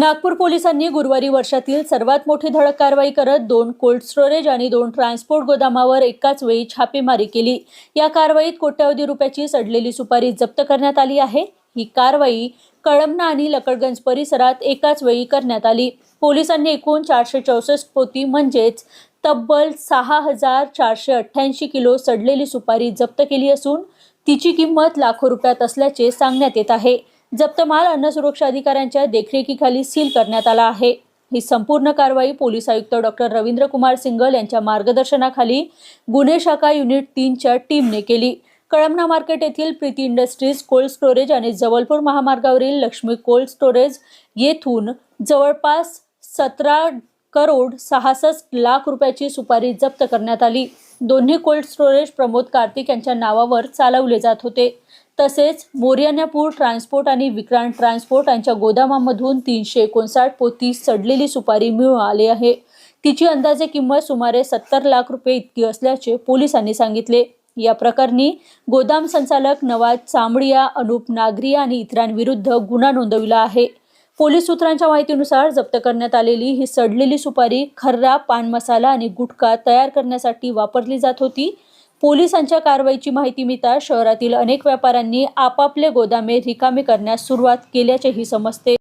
नागपूर पोलिसांनी गुरुवारी वर्षातील सर्वात मोठी धडक कारवाई करत दोन कोल्ड स्टोरेज आणि दोन ट्रान्सपोर्ट गोदामावर एकाच वेळी छापेमारी केली. या कारवाईत कोट्यवधी रुपयाची सडलेली सुपारी जप्त करण्यात आली आहे. ही कारवाई कळमना आणि लकडगंज परिसरात एकाच वेळी करण्यात आली. पोलिसांनी एकूण चारशे चौसष्ट पोती म्हणजेच तब्बल सहा हजार चारशे अठ्ठ्याऐंशी किलो सडलेली सुपारी जप्त केली असून तिची किंमत लाखो रुपयात असल्याचे सांगण्यात येत आहे. जप्त माल अन्न सुरक्षा अधिकाऱ्यांच्या देखरेखीखाली सील करण्यात आला आहे. ही संपूर्ण कारवाई पोलीस आयुक्त डॉक्टर रवींद्र कुमार सिंगल यांच्या मार्गदर्शनाखाली गुन्हे शाखा युनिट तीनच्या टीमने केली. कळमना मार्केट येथील प्रीती इंडस्ट्रीज कोल्ड स्टोरेज आणि जवळपूर महामार्गावरील लक्ष्मी कोल्ड स्टोरेज येथून जवळपास सतरा करोड सहासष्ट लाख रुपयाची सुपारी जप्त करण्यात आली. दोन्ही कोल्ड स्टोरेज प्रमोद कार्तिक यांच्या नावावर चालवले जात होते. तसेच मोर्यानापूर ट्रान्सपोर्ट आणि विक्रांत ट्रान्सपोर्ट यांच्या गोदामामधून तीनशे एकोणसाठ पोती सडलेली सुपारी मिळाली आहे. तिची अंदाजे किंमत सुमारे सत्तर लाख रुपये इतकी असल्याचे पोलिसांनी सांगितले. या प्रकरणी गोदाम संचालक नवाज चांबडिया अनुप नागरिया आणि इतरांविरुद्ध गुन्हा नोंदविला आहे. पोलीस सूत्रांच्या माहितीनुसार जप्त करण्यात आलेली ही सडलेली सुपारी खर्रा पान मसाला आणि गुटखा तयार करण्यासाठी वापरली जात होती. पोलिसांच्या कारवाईची माहिती मिळताच शहरातील अनेक व्यापाऱ्यांनी आपापले गोदामे रिकामे करण्यास सुरुवात केल्याचेही समजते.